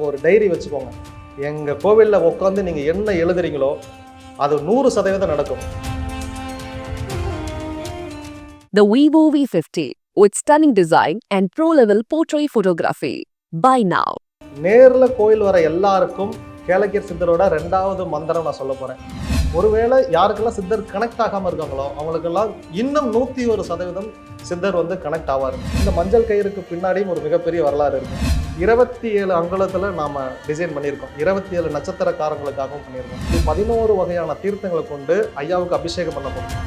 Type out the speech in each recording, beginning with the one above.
ஒரு டைரி வச்சுக்கோங்க எங்கள் கோவிலில் உட்காந்து நீங்கள் என்ன எழுதுறீங்களோ அது நூறு சதவீதம் நடக்கும் The Vivo V50 with stunning design and pro-level portrait photography. Buy now. நேரில் கோயில் வர எல்லாருக்கும் கேளக்கியர் சித்தரோட ரெண்டாவது மந்திரம் நான் சொல்ல போகிறேன் ஒருவேளை யாருக்கெல்லாம் சித்தர் கனெக்ட் ஆகாமல் இருக்காங்களோ அவங்களுக்கெல்லாம் இன்னும் நூற்றி ஒரு சதவீதம் சித்தர் வந்து கனெக்ட் ஆவார். இந்த மஞ்சள் கயிறுக்கு பின்னாடியும் ஒரு மிகப்பெரிய வரலாறு இருக்கு. இருபத்தி ஏழு அங்குலத்தில் நாம் டிசைன் பண்ணியிருக்கோம். இருபத்தி ஏழு நட்சத்திரக்காரங்களுக்காகவும் பண்ணியிருக்கோம். இது பதினோரு வகையான தீர்த்தங்களை கொண்டு ஐயாவுக்கு அபிஷேகம் பண்ண போகிறோம்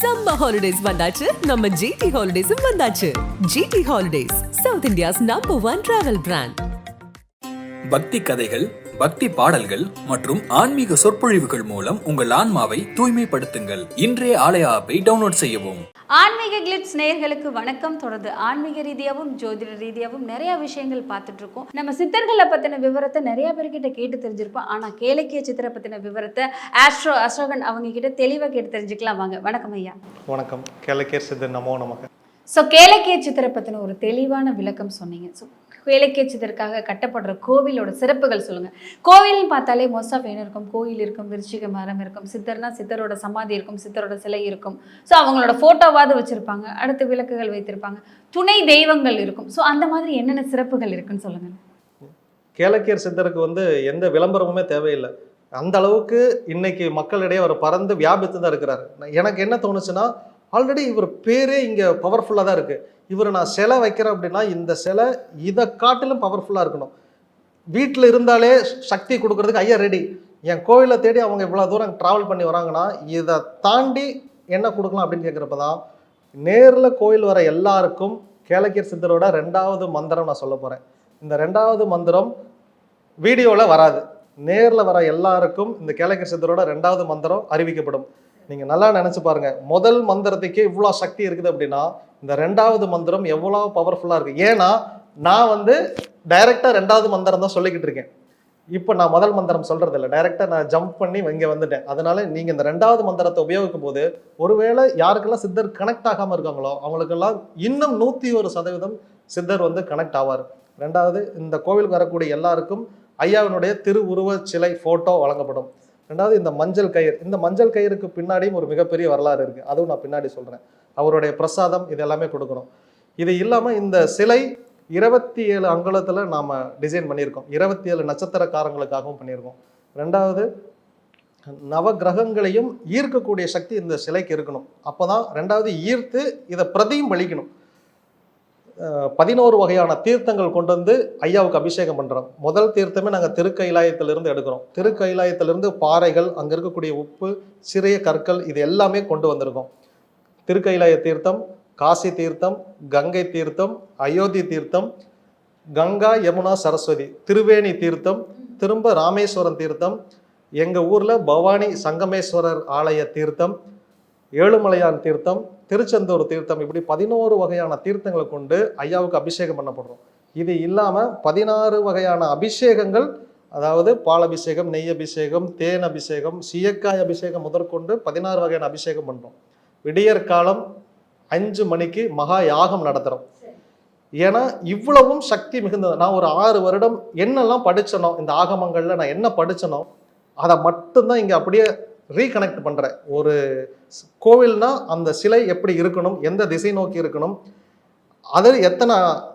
சம்ம ஹாலிடேஸ் வந்தாச்சு. நம்ம ஜிடி ஹாலிடேஸும் வந்தாச்சு. GT holidays South India's number one travel brand பக்தி கதைகள் பக்தி பாடல்கள் மற்றும் ஆன்மீக சொற்பொழிவுகள் மூலம் உங்கள் ஆன்மாவை தூய்மைப்படுத்துங்கள். இன்றைய ஆலய ஆப்பை டவுன்லோட் செய்யவும். ஆன்மீக கிளிட்ஸ் நேயர்களுக்கு வணக்கம். தொடர்ந்து ஆன்மீக ரீதியாகவும் ஜோதிட ரீதியாகவும் நிறைய விஷயங்கள் பார்த்துட்டு இருக்கோம். நம்ம சித்தர்களை பத்தின விவரத்தை நிறைய பேர்கிட்ட கேட்டு தெரிஞ்சிருப்போம். ஆனா கேளக்கிய சித்திரை பத்தின விவரத்தை ஆஸ்ட்ரோ அசோகன் அவங்க கிட்ட தெளிவா கேட்டு தெரிஞ்சுக்கலாம். வாங்க வணக்கம் ஐயா. வணக்கம். கேளக்கியர் சித்தர் நமோ நமக்கு ஸோ கேளக்கிய சித்திரை பத்தின ஒரு தெளிவான விளக்கம் சொன்னீங்க. ஸோ வேலைக்கேச்சதற்காக கட்டப்படுற கோவிலோட சிறப்புகள் சொல்லுங்க. கோவில்னு பார்த்தாலே மோஸ்ட் ஆஃப் என்ன இருக்கும்? கோயில் இருக்கும் விருச்சிக மரம் இருக்கும் சித்தர்னா சித்தரோட சமாதி இருக்கும் சித்தரோட சிலை இருக்கும். ஸோ அவங்களோட ஃபோட்டோவாவது வச்சிருப்பாங்க அடுத்து விளக்குகள் வைத்திருப்பாங்க. துணை தெய்வங்கள் இருக்கும். ஸோ அந்த மாதிரி என்னென்ன சிறப்புகள் இருக்குன்னு சொல்லுங்க. கேளக்கியர் சித்தருக்கு வந்து எந்த விளம்பரமுமே தேவையில்லை. அந்த அளவுக்கு இன்னைக்கு மக்களிடையே அவர் பறந்து வியாபித்து தான் இருக்கிறார். எனக்கு என்ன தோணுச்சுன்னா ஆல்ரெடி இவர் பேரே இங்கே பவர்ஃபுல்லாக தான் இருக்குது இவர் நான் சிலை வைக்கிறேன் அப்படின்னா இந்த சிலை இதை காட்டிலும் பவர்ஃபுல்லாக இருக்கணும். வீட்டில் இருந்தாலே சக்தி கொடுக்கறதுக்கு ஐயா ரெடி என் கோவிலை தேடி அவங்க இவ்வளோ தூரம் ட்ராவல் பண்ணி வராங்கன்னா இதை தாண்டி என்ன கொடுக்கலாம் அப்படின்னு கேட்குறப்ப தான் நேரில் கோயில் வர எல்லாருக்கும் கேளக்கியர் சித்தரோட ரெண்டாவது மந்திரம் நான் சொல்ல போகிறேன் இந்த ரெண்டாவது மந்திரம் வீடியோவில் வராது. நேரில் வர எல்லாருக்கும் இந்த கேளக்கியர் சித்தரோட ரெண்டாவது மந்திரம் அறிவிக்கப்படும். நீங்கள் நல்லா நினச்சி பாருங்கள் முதல் மந்திரத்துக்கே இவ்வளோ சக்தி இருக்குது அப்படின்னா இந்த ரெண்டாவது மந்திரம் எவ்வளோ பவர்ஃபுல்லாக இருக்குது ஏன்னா நான் வந்து டைரெக்டாக ரெண்டாவது மந்திரம் தான் சொல்லிக்கிட்டு இருக்கேன். இப்போ நான் முதல் மந்திரம் சொல்றது இல்லை டைரெக்டாக நான் ஜம்ப் பண்ணி இங்கே வந்துட்டேன். அதனால நீங்கள் இந்த ரெண்டாவது மந்திரத்தை உபயோகிக்கும் போது ஒருவேளை யாருக்கெல்லாம் சித்தர் கனெக்ட் ஆகாமல் இருக்காங்களோ அவங்களுக்கெல்லாம் இன்னும் நூற்றி ஒரு சதவீதம் சித்தர் வந்து கனெக்ட் ஆவார். ரெண்டாவது இந்த கோவிலுக்கு வரக்கூடிய எல்லாருக்கும் ஐயாவினுடைய திருவுருவ சிலை ஃபோட்டோ வழங்கப்படும். ரெண்டாவது இந்த மஞ்சள் கயிறு. இந்த மஞ்சள் கயிறுக்கு பின்னாடியும் ஒரு மிகப்பெரிய வரலாறு இருக்குது அதுவும் நான் பின்னாடி சொல்கிறேன் அவருடைய பிரசாதம் இது எல்லாமே கொடுக்கணும். இது இல்லாமல் இந்த சிலை இருபத்தி ஏழு அங்குலத்தில் நாம் டிசைன் பண்ணியிருக்கோம். இருபத்தி ஏழு நட்சத்திரக்காரங்களுக்காகவும் பண்ணியிருக்கோம். ரெண்டாவது நவ கிரகங்களையும் ஈர்க்கக்கூடிய சக்தி இந்த சிலைக்கு இருக்கணும். அப்போ தான் ரெண்டாவது ஈர்த்து இதை பிரதியும் வலிக்கணும் பதினோரு வகையான தீர்த்தங்கள் கொண்டு வந்து ஐயாவுக்கு அபிஷேகம் பண்ணுறோம் முதல் தீர்த்தமே நாங்கள் திருக்கைலாயத்திலிருந்து எடுக்கிறோம். திருக்கைலாயத்திலிருந்து பாறைகள் அங்கே இருக்கக்கூடிய உப்பு சிறிய கற்கள் இது எல்லாமே கொண்டு வந்திருக்கோம். திருக்கைலாய தீர்த்தம் காசி தீர்த்தம் கங்கை தீர்த்தம் அயோத்தி தீர்த்தம் கங்கா யமுனா சரஸ்வதி திருவேணி தீர்த்தம் திரும்ப ராமேஸ்வரம் தீர்த்தம் எங்கள் ஊரில் பவானி சங்கமேஸ்வரர் ஆலய தீர்த்தம் ஏழுமலையான் தீர்த்தம் திருச்செந்தூர் தீர்த்தம் இப்படி பதினோரு வகையான தீர்த்தங்களை கொண்டு ஐயாவுக்கு அபிஷேகம் பண்ணப்படுறோம். இது இல்லாமல் பதினாறு வகையான அபிஷேகங்கள் அதாவது பால் அபிஷேகம் நெய் அபிஷேகம் தேன் அபிஷேகம் சீயக்காய் அபிஷேகம் முதற்கொண்டு பதினாறு வகையான அபிஷேகம் பண்ணுறோம் விடியற் காலம் அஞ்சு மணிக்கு மகா யாகம் நடத்துகிறோம் ஏன்னா இவ்வளவும் சக்தி மிகுந்தது நான் ஒரு ஆறு வருடம் என்னெல்லாம் படிச்சனோ இந்த ஆகமங்களில் நான் என்ன படிச்சனோ அதை மட்டும்தான் இங்கே அப்படியே ரீகனெக்ட் பண்ணுறேன் ஒரு கோவில்னா அந்த சிலை எப்படி இருக்கணும் எந்த திசை நோக்கி இருக்கணும் அது எத்தனை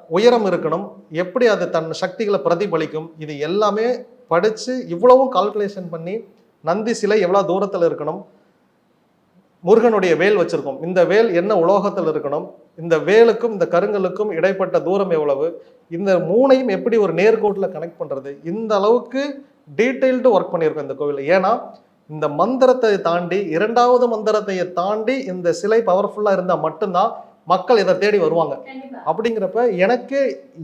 உயரம் இருக்கணும் எப்படி அது தன் சக்திகளை பிரதிபலிக்கும் இது எல்லாமே படித்து இவ்வளவும் கால்குலேஷன் பண்ணி நந்தி சிலை எவ்வளோ தூரத்தில் இருக்கணும் முருகனுடைய வேல் வச்சிருக்கோம். இந்த வேல் என்ன உலோகத்தில் இருக்கணும்? இந்த வேலுக்கும் இந்த கருங்கலுக்கும் இடைப்பட்ட தூரம் எவ்வளவு? இந்த மூணையும் எப்படி ஒரு நேர்கோட்டில் கனெக்ட் பண்ணுறது இந்த அளவுக்கு டீட்டெயில்டு ஒர்க் பண்ணியிருக்கோம் இந்த கோவில் ஏன்னா இந்த மந்திரத்தை தாண்டி இரண்டாவது மந்திரத்தை தாண்டி இந்த சிலை பவர்ஃபுல்லாக இருந்தால் மட்டும்தான் மக்கள் இதை தேடி வருவாங்க. அப்படிங்கிறப்ப எனக்கு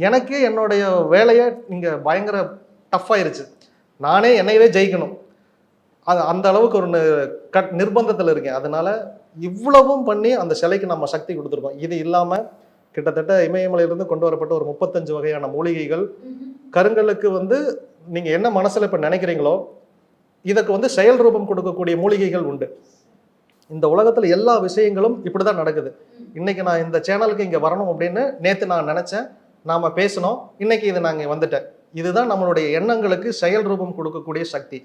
எனக்கே என்னுடைய வேலையை இங்கே பயங்கர டஃப் ஆயிருச்சு. நானே என்னையவே ஜெயிக்கணும். அது அந்த அளவுக்கு ஒரு கட் நிர்பந்தத்தில் இருக்கேன். அதனால இவ்வளவும் பண்ணி அந்த சிலைக்கு நம்ம சக்தி கொடுத்துருக்கோம். இது இல்லாமல் கிட்டத்தட்ட இமயமலையிலிருந்து கொண்டு வரப்பட்ட ஒரு முப்பத்தஞ்சு வகையான மூலிகைகள். கருங்கலுக்கு வந்து நீங்கள் என்ன மனசில் இப்போ நினைக்கிறீங்களோ இதுக்கு வந்து செயல் ரூபம் கொடுக்கக்கூடிய மூலிகைகள் உண்டு. இந்த உலகத்துல எல்லா விஷயங்களும் இப்படிதான் நடக்குது. இன்னைக்கு நான் இந்த சேனலுக்கு இங்க வரணும் அப்படின்னு நேத்து நான் நினைச்சேன். நாம பேசணும் இன்னைக்கு இது இங்க வந்துட்டேன். இதுதான் நம்மளுடைய எண்ணங்களுக்கு செயல் ரூபம் கொடுக்கக்கூடிய சக்தி.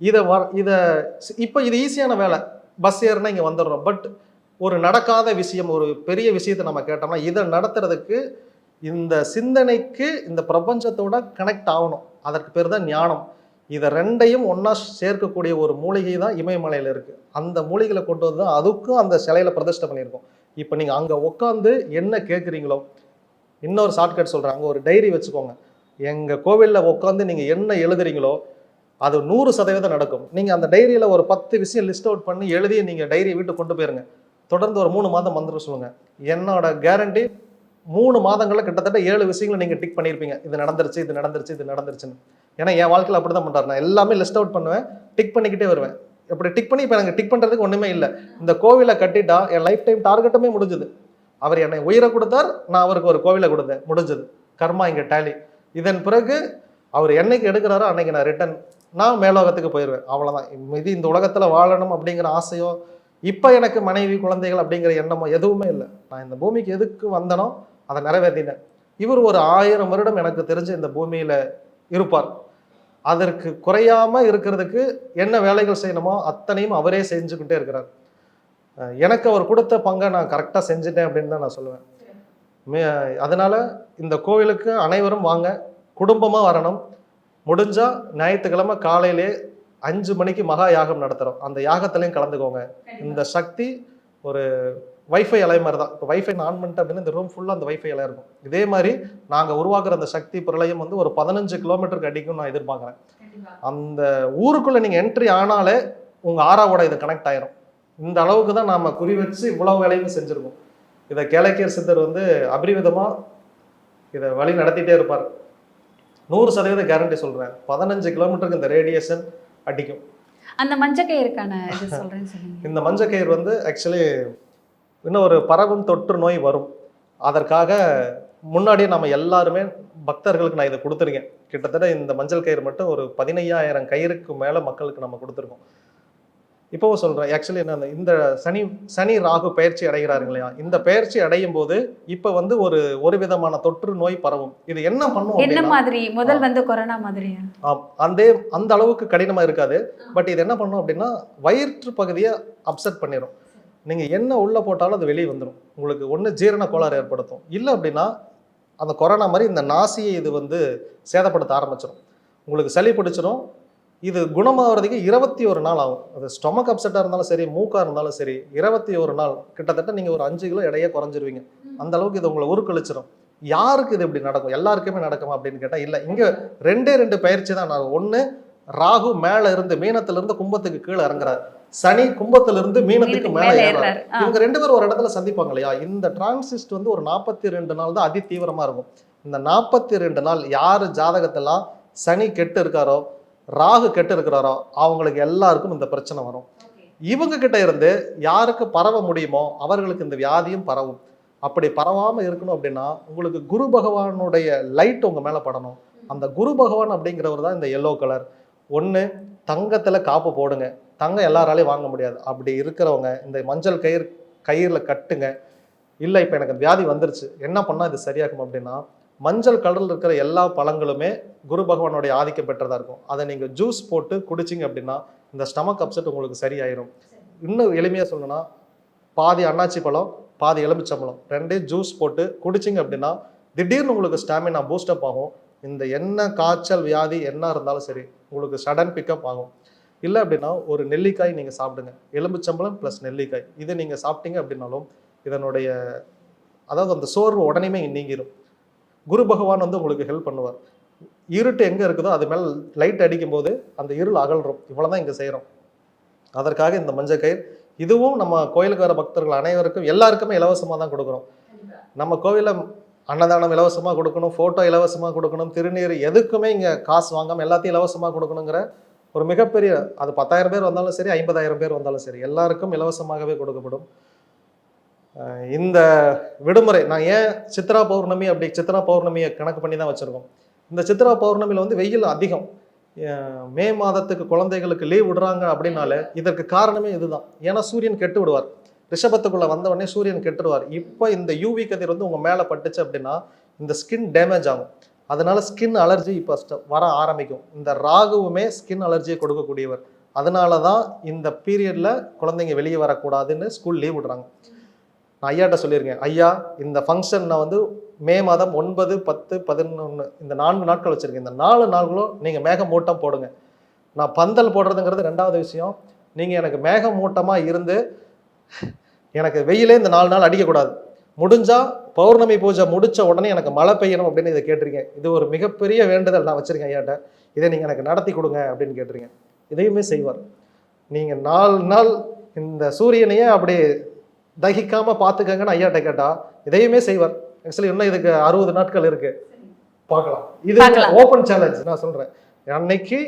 இதை வ இதை இப்போ இது ஈஸியான வேலை. பஸ் ஏறினா இங்கே வந்துடுறோம். பட் ஒரு நடக்காத விஷயம் ஒரு பெரிய விஷயத்தை நம்ம கேட்டோம்னா இதை நடத்துறதுக்கு இந்த சிந்தனைக்கு இந்த பிரபஞ்சத்தோட கனெக்ட் ஆகணும். அதற்கு பேர் தான் ஞானம். இதை ரெண்டையும் ஒன்றா சேர்க்கக்கூடிய ஒரு மூலிகை தான் இமயமலையில் இருக்குது அந்த மூலிகையில் கொண்டு வந்து தான் அதுக்கும் அந்த சிலையில பிரதிஷ்டை பண்ணியிருக்கோம். இப்போ நீங்கள் அங்கே உட்காந்து என்ன கேட்குறீங்களோ இன்னொரு ஷார்ட்கட் சொல்கிறாங்க ஒரு டைரி வச்சுக்கோங்க. எங்கள் கோவிலில் உட்காந்து நீங்கள் என்ன எழுதுறீங்களோ அது நூறு சதவீதம் நடக்கும். நீங்கள் அந்த டைரியில் ஒரு பத்து விஷயம் லிஸ்ட் அவுட் பண்ணி எழுதி நீங்கள் டைரியை வீட்டுக்கு கொண்டு போயிருங்க. தொடர்ந்து ஒரு மூணு மாதம் வந்துட சொல்லுங்கள் என்னோட கேரண்டி மூணு மாதங்களில் கிட்டத்தட்ட ஏழு விஷயங்களை நீங்கள் டிக் பண்ணியிருப்பீங்க இது நடந்துருச்சு இது நடந்துருச்சு இது நடந்துருச்சுன்னு. ஏன்னா என் வாழ்க்கையில் அப்படி தான் பண்ணுறாரு நான் எல்லாமே லிஸ்ட் அவுட் பண்ணுவேன் டிக் பண்ணிக்கிட்டே வருவேன். இப்படி டிக் பண்ணி இப்போ எனக்கு டிக் பண்ணுறதுக்கு ஒன்றுமே இல்லை. இந்த கோவிலை கட்டிட்டா என் லைஃப் டைம் டார்கெட்டுமே முடிஞ்சுது. அவர் என்னை உயிரை கொடுத்தார் நான் அவருக்கு ஒரு கோவிலை கொடுத்தேன். முடிஞ்சது. கர்மா இங்கே டேலி இதன் பிறகு அவர் என்னைக்கு எடுக்கிறாரோ அன்னைக்கு நான் ரிட்டன் நான் மேலோகத்துக்கு போயிடுவேன் அவ்வளோதான் இது இந்த உலகத்தில் வாழணும் அப்படிங்கிற ஆசையோ இப்போ எனக்கு மனைவி குழந்தைகள் அப்படிங்கிற எண்ணமோ எதுவுமே இல்லை. நான் இந்த பூமிக்கு எதுக்கு வந்தனோ அதை நிறைவேற்றினேன். இவர் ஒரு ஆயிரம் வருடம் எனக்கு தெரிஞ்சு இந்த பூமியில் இருப்பார். அதற்கு குறையாமல் இருக்கிறதுக்கு என்ன வேலைகள் செய்யணுமோ அத்தனையும் அவரே செஞ்சுக்கிட்டே இருக்கிறார். எனக்கு அவர் கொடுத்த பங்கை நான் கரெக்டாக செஞ்சுட்டேன் அப்படின்னு தான் நான் சொல்லுவேன். மே- அதனால் இந்த கோவிலுக்கு அனைவரும் வாங்க. குடும்பமாக வரணும். முடிஞ்சா ஞாயிற்றுக்கிழமை காலையிலே அஞ்சு மணிக்கு மகா யாகம் நடத்துகிறோம் அந்த யாகத்துலையும் கலந்துக்கோங்க. இந்த சக்தி ஒரு வைஃபை அலை மாதிரி தான் இப்போ வைஃபை ஆன் பண்ணிட்டு அப்படின்னா இந்த ரூம் ஃபுல்லாக அந்த வைஃபை அலை இருக்கும். இதே மாதிரி நாங்கள் உருவாக்குற அந்த சக்தி பிரளயம் வந்து ஒரு பதினஞ்சு கிலோமீட்டருக்கு அடிக்கும் நான் எதிர்பார்க்குறேன். அந்த ஊருக்குள்ளே நீங்கள் என்ட்ரி ஆனாலே உங்கள் ஆறாவோட இது கனெக்ட் ஆயிரும். இந்த அளவுக்கு தான் நாம குறி வச்சு இவ்வளவு வேலையும் செஞ்சுருக்கோம். இதை கேளக்கியர் சித்தர் வந்து அபரிவிதமாக இதை வழி நடத்திட்டே இருப்பார். நூறு சதவீத கேரண்டி சொல்கிறேன் பதினஞ்சு கிலோமீட்டருக்கு இந்த ரேடியேஷன் அடிக்கும். அந்த மஞ்சக்கயிறுக்கான இது இந்த மஞ்சக்கயிறு வந்து ஆக்சுவலி இன்னும் ஒரு பரவும் தொற்று நோய் வரும். அதற்காக முன்னாடியே நம்ம எல்லாருமே பக்தர்களுக்கு நான் இதை கொடுத்துருக்கேன். கிட்டத்தட்ட இந்த மஞ்சள் கயிறு மட்டும் ஒரு பதினையாயிரம் கயிறுக்கு மேலே மக்களுக்கு நம்ம கொடுத்துருக்கோம். இப்போவும் சொல்கிறேன் ஆக்சுவலி என்ன இந்த சனி சனி ராகு பயிற்சி அடைகிறாருங்க இல்லையா? இந்த பயிற்சி அடையும் போது இப்போ வந்து ஒரு ஒரு விதமான தொற்று நோய் பரவும். இது என்ன பண்ணும் என்ன மாதிரி? முதல் வந்து கொரோனா மாதிரியா? ஆம், அந்த அந்த அளவுக்கு கடினமா இருக்காது. பட் இது என்ன பண்ணும் அப்படின்னா வயிற்று பகுதியை அப்செட் பண்ணிடும் நீங்க என்ன உள்ள போட்டாலும் அது வெளியே வந்துடும் உங்களுக்கு ஒண்ணு ஜீரண கோளாறு ஏற்படுத்தும். இல்லை அப்படின்னா அந்த கொரோனா மாதிரி இந்த நாசியை இது வந்து சேதப்படுத்த ஆரம்பிச்சிடும் உங்களுக்கு சளி பிடிச்சிரும் இது குணமாகறதுக்கு இருபத்தி ஒரு நாள் ஆகும். அது ஸ்டொமக் அப்செட்டாக இருந்தாலும் சரி மூக்காக இருந்தாலும் சரி இருபத்தி ஒரு நாள். கிட்டத்தட்ட நீங்கள் ஒரு அஞ்சு கிலோ எடையே குறைஞ்சிருவீங்க. அந்த அளவுக்கு இது உங்களை உருக்கழிச்சிரும் யாருக்கு இது இப்படி நடக்கும்? எல்லாருக்குமே நடக்குமா அப்படின்னு கேட்டால் இல்லை. இங்கே ரெண்டே ரெண்டு பயிற்சி தான் நான் ஒன்று ராகு மேலே இருந்து மீனத்துல இருந்து கும்பத்துக்கு கீழே இறங்குறாரு. சனி கும்பத்துல இருந்து மீனத்துக்கு மேலே ஏறாரு. இவங்க ரெண்டு பேரும் ஒரு இடத்துல சந்திப்பாங்க இல்லையா? இந்த டிரான்சிஸ்ட் வந்து ஒரு நாற்பத்தி ரெண்டு நாள் தான் அதி தீவிரமா இருக்கும். இந்த நாற்பத்தி ரெண்டு நாள் யார் ஜாதகத்தெல்லாம் சனி கெட்டு இருக்காரோ ராகு கெட்டு இருக்கிறாரோ அவங்களுக்கு எல்லாருக்கும் இந்த பிரச்சனை வரும். இவங்க கிட்ட இருந்து யாருக்கு பரவ முடியுமோ அவர்களுக்கு இந்த வியாதியும் பரவும். அப்படி பரவாமல் இருக்கணும் அப்படின்னா உங்களுக்கு குரு பகவானுடைய லைட் உங்கள் மேலே படணும். அந்த குரு பகவான் அப்படிங்கிறவர் தான் இந்த எல்லோ கலர் ஒன்று தங்கத்தில் காப்பு போடுங்க. தங்கம் எல்லாராலையும் வாங்க முடியாது. அப்படி இருக்கிறவங்க இந்த மஞ்சள் கயிறு கயிறில் கட்டுங்க. இல்லை இப்போ எனக்கு வியாதி வந்துருச்சு. என்ன பண்ணால் இது சரியாகும் அப்படின்னா மஞ்சள் கலரில் இருக்கிற எல்லா பழங்களுமே குரு பகவானுடைய ஆதிக்கம் பெற்றதாக இருக்கும். அதை நீங்கள் ஜூஸ் போட்டு குடிச்சிங்க அப்படின்னா இந்த ஸ்டமக் அப்செட் உங்களுக்கு சரியாயிரும். இன்னும் எளிமையாக சொல்லணும்னா பாதி அன்னாச்சி பழம் பாதி எலுமிச்சம்பழம் ரெண்டே ஜூஸ் போட்டு குடிச்சிங்க அப்படின்னா திடீர்னு உங்களுக்கு ஸ்டாமினா பூஸ்டப் ஆகும். இந்த என்ன காய்ச்சல் வியாதி என்ன இருந்தாலும் சரி உங்களுக்கு சடன் பிக்கப் ஆகும். இல்லை அப்படின்னா ஒரு நெல்லிக்காய் நீங்கள் சாப்பிடுங்க. எலும்புச்சம்பளம் ப்ளஸ் நெல்லிக்காய். இதை நீங்கள் சாப்பிட்டீங்க அப்படின்னாலும் இதனுடைய அதாவது அந்த சோர்வு உடனேமே நீங்கிரும். குரு பகவான் வந்து உங்களுக்கு ஹெல்ப் பண்ணுவார். இருட்டு எங்கே இருக்குதோ அது மேலே லைட் அடிக்கும்போது அந்த இருள் அகல்றோம் இவ்வளோ தான் இங்கே செய்கிறோம் அதற்காக இந்த மஞ்சள் கயிறு. இதுவும் நம்ம கோயிலுக்கு வர பக்தர்கள் அனைவருக்கும் எல்லாருக்குமே இலவசமாக தான் கொடுக்குறோம். நம்ம கோவிலில் அன்னதானம் இலவசமாக கொடுக்கணும் ஃபோட்டோ இலவசமாக கொடுக்கணும் திருநீர் எதுக்குமே இங்கே காசு வாங்காமல் எல்லாத்தையும் இலவசமாக கொடுக்கணுங்கிற ஒரு மிகப்பெரிய அது பத்தாயிரம் பேர் வந்தாலும் சரி ஐம்பதாயிரம் பேர் வந்தாலும் சரி எல்லாருக்கும் இலவசமாகவே கொடுக்கப்படும். இந்த விடுமுறை நான் ஏன் சித்ரா பௌர்ணமி அப்படி சித்ரா பௌர்ணமியை கணக்கு பண்ணி தான் வச்சுருக்கோம். இந்த சித்ரா பௌர்ணமியில் வந்து வெயில் அதிகம். மே மாதத்துக்கு குழந்தைகளுக்கு லீவ் விடுறாங்க அப்படின்னாலே இதற்கு காரணமே இதுதான். ஏன்னா சூரியன் கெட்டு விடுவார். ரிஷபத்துக்குள்ளே வந்தவொடனே சூரியன் கெட்டுடுவார் இப்போ இந்த யூவி கதிர் வந்து உங்கள் மேலே பட்டுச்சு அப்படின்னா இந்த ஸ்கின் டேமேஜ் ஆகும். அதனால ஸ்கின் அலர்ஜி இப்போ வர ஆரம்பிக்கும். இந்த ராகுவுமே ஸ்கின் அலர்ஜியை கொடுக்கக்கூடியவர். அதனால தான் இந்த பீரியடில் குழந்தைங்க வெளியே வரக்கூடாதுன்னு ஸ்கூல் லீவ் விடுறாங்க. நான் ஐயாட்ட சொல்லியிருக்கேன் ஐயா இந்த ஃபங்க்ஷன் நான் வந்து மே மாதம் ஒன்பது பத்து பதினொன்று இந்த நான்கு நாட்கள் வச்சுருக்கேன். இந்த நாலு நாள்களும் நீங்கள் மேகமூட்டம் போடுங்க. நான் பந்தல் போடுறதுங்கிறது ரெண்டாவது விஷயம். நீங்கள் எனக்கு மேகமூட்டமாக இருந்து எனக்கு வெயிலே இந்த நாலு நாள் அடிக்கக்கூடாது. முடிஞ்சால் பௌர்ணமி பூஜை முடித்த உடனே எனக்கு மழை பெய்யணும் அப்படின்னு இதை கேட்டிருக்கேன் இது ஒரு மிகப்பெரிய வேண்டுதல் நான் வச்சுருக்கேன் ஐயாட்ட. இதை நீங்கள் எனக்கு நடத்தி கொடுங்க அப்படின்னு கேட்டிருக்கேன் இதையுமே செய்வார். நீங்கள் நாலு நாள் இந்த சூரியனையே அப்படியே தகிக்காம பார்த்துக்கங்கன்னு ஐயாட்ட கேட்டா இதையுமே செய்வார். ஆக்சுவலி இன்னும் இதுக்கு அறுபது நாட்கள் இருக்கு. பார்க்கலாம். இது. ஓப்பன் சேலஞ்ச் நான் சொல்றேன். அன்னைக்கு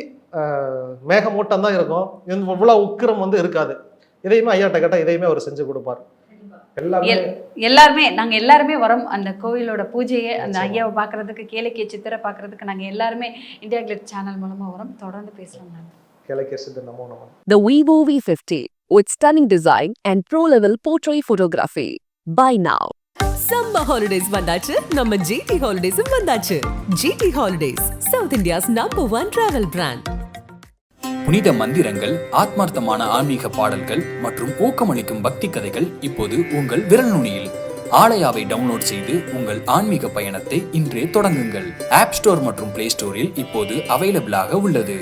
மேகமூட்டம் தான் இருக்கும். இந்த இவ்வளவு உக்கிரம் வந்து இருக்காது. இதையுமே ஐயாட்ட கேட்டா இதையுமே அவர் செஞ்சு கொடுப்பார். எல்லாருமே நாங்க எல்லாருமே வரோம். அந்த கோவிலோட பூஜையை அந்த. ஐயாவை பார்க்கறதுக்கு கேளிக்கை சித்திரை பார்க்கறதுக்கு நாங்க எல்லாருமே இந்தியா கிளிட் சேனல் மூலமா வரோம். தொடர்ந்து பேசலாம் நாங்க. கிழக்கே சித்த நமோ நம The Vivo V50 with stunning design and pro-level portrait photography. Buy now. Summer holidays வந்தாச்சு. நம்ம ஜிடி ஹாலிடேஸும் வந்தாச்சு. GT holidays South India's number one travel brand புனித மந்திரங்கள் ஆத்மார்த்தமான ஆன்மீக பாடல்கள் மற்றும் ஊக்கமளிக்கும் பக்தி கதைகள் இப்போது உங்கள் விரல் நுனியில். ஆலயாவை டவுன்லோட் செய்து உங்கள் ஆன்மீக பயணத்தை இன்றே தொடங்குங்கள். ஆப் ஸ்டோர் மற்றும் பிளே ஸ்டோரில் இப்போது அவைலபிளாக உள்ளது.